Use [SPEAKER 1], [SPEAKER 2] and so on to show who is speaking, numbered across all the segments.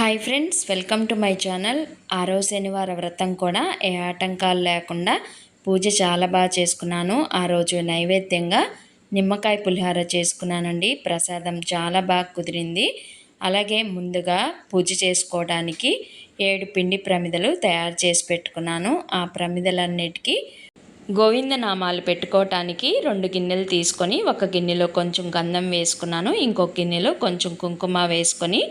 [SPEAKER 1] Hi friends welcome to my channel. ఆరో శనివారం వ్రతం కూడా ఏ ఆటంకాలు లేకుండా పూజ చాలా బాగా చేసుకున్నాను. ఆ రోజు నైవేద్యంగా నిమ్మకాయ పులిహోర చేసుకున్నానండి. ప్రసాదం చాలా బాగా కుదిరింది. అలాగే ముందుగా పూజ చేసుకోవడానికి ఏడు పిండి ప్రమిదలు తయారు చేసి పెట్టుకున్నాను. ఆ ప్రమిదలన్నిటికీ గోవింద నామాలు పెట్టుకోవటానికి రెండు గిన్నెలు తీసుకొని ఒక గిన్నెలో కొంచెం గంధం వేసుకున్నాను. ఇంకొక గిన్నెలో కొంచెం కుంకుమ వేసుకొని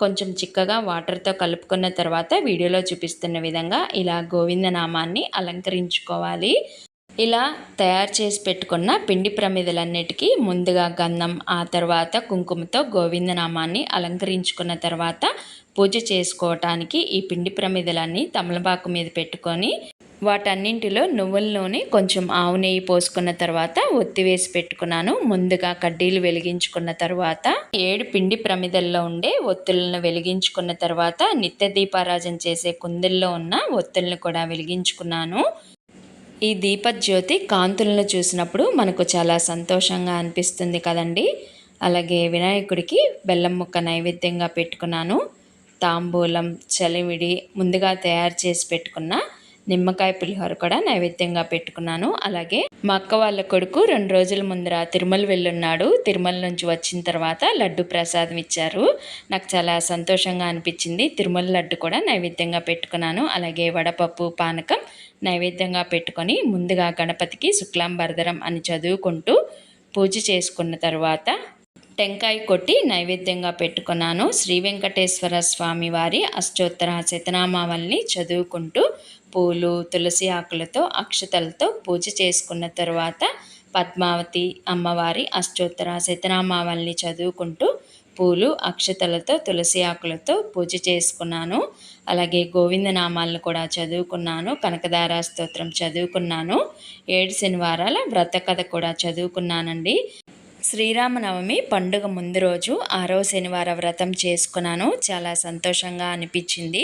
[SPEAKER 1] కొంచెం చిక్కగా వాటర్తో కలుపుకున్న తర్వాత వీడియోలో చూపిస్తున్న విధంగా ఇలా గోవిందనామాన్ని అలంకరించుకోవాలి. ఇలా తయారు చేసి పెట్టుకున్న పిండి ప్రమిదలన్నిటికీ ముందుగా గంధం ఆ తర్వాత కుంకుమతో గోవిందనామాన్ని అలంకరించుకున్న తర్వాత పూజ చేసుకోవటానికి ఈ పిండి ప్రమిదలన్నీ తమలపాకు మీద పెట్టుకొని వాటన్నింటిలో నువ్వుల నూనె కొంచెం ఆవు నెయ్యి పోసుకున్న తర్వాత ఒత్తి వేసి పెట్టుకున్నాను. ముందుగా కడ్డీలు వెలిగించుకున్న తర్వాత ఏడు పిండి ప్రమిదల్లో ఉండే ఒత్తులను వెలిగించుకున్న తర్వాత నిత్య దీపారాజన చేసే కుందుల్లో ఉన్న ఒత్తులను కూడా వెలిగించుకున్నాను. ఈ దీపజ్యోతి కాంతులను చూసినప్పుడు మనకు చాలా సంతోషంగా అనిపిస్తుంది కదండి. అలాగే వినాయకుడికి బెల్లం ముక్క నైవేద్యంగా పెట్టుకున్నాను. తాంబూలం చలివిడి ముందుగా తయారు చేసి పెట్టుకున్న నిమ్మకాయ పులిహోర కూడా నైవేద్యంగా పెట్టుకున్నాను. అలాగే మా అక్క వాళ్ళ కొడుకు రెండు రోజుల ముందర తిరుమల వెళ్ళున్నాడు. తిరుమల నుంచి వచ్చిన తర్వాత లడ్డు ప్రసాదం ఇచ్చారు. నాకు చాలా సంతోషంగా అనిపించింది. తిరుమల లడ్డు కూడా నైవేద్యంగా పెట్టుకున్నాను. అలాగే వడపప్పు పానకం నైవేద్యంగా పెట్టుకొని ముందుగా గణపతికి శుక్లాం భరదరం అని చదువుకుంటూ పూజ చేసుకున్న తర్వాత టెంకాయ కొట్టి నైవేద్యంగా పెట్టుకున్నాను. శ్రీ వెంకటేశ్వర స్వామి వారి అష్టోత్తర శతనామావల్ని చదువుకుంటూ పూలు తులసి ఆకులతో అక్షతలతో పూజ చేసుకున్న తరువాత పద్మావతి అమ్మవారి అష్టోత్తర శతనామావల్ని చదువుకుంటూ పూలు అక్షతలతో తులసి ఆకులతో పూజ చేసుకున్నాను. అలాగే గోవిందనామాలను కూడా చదువుకున్నాను. కనకదార స్తోత్రం చదువుకున్నాను. ఏడు శనివారాల వ్రత కథ కూడా చదువుకున్నానండి. శ్రీరామనవమి పండుగ ముందు రోజు ఆరో శనివార వ్రతం చేసుకున్నాను. చాలా సంతోషంగా అనిపించింది.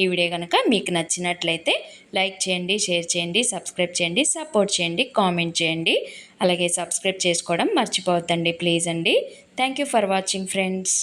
[SPEAKER 1] ఈ వీడియో కనుక మీకు నచ్చినట్లయితే లైక్ చేయండి షేర్ చేయండి సబ్స్క్రైబ్ చేయండి సపోర్ట్ చేయండి కామెంట్ చేయండి. అలాగే సబ్స్క్రైబ్ చేసుకోవడం మర్చిపోవద్దండి ప్లీజ్ అండి. Thank for watching friends.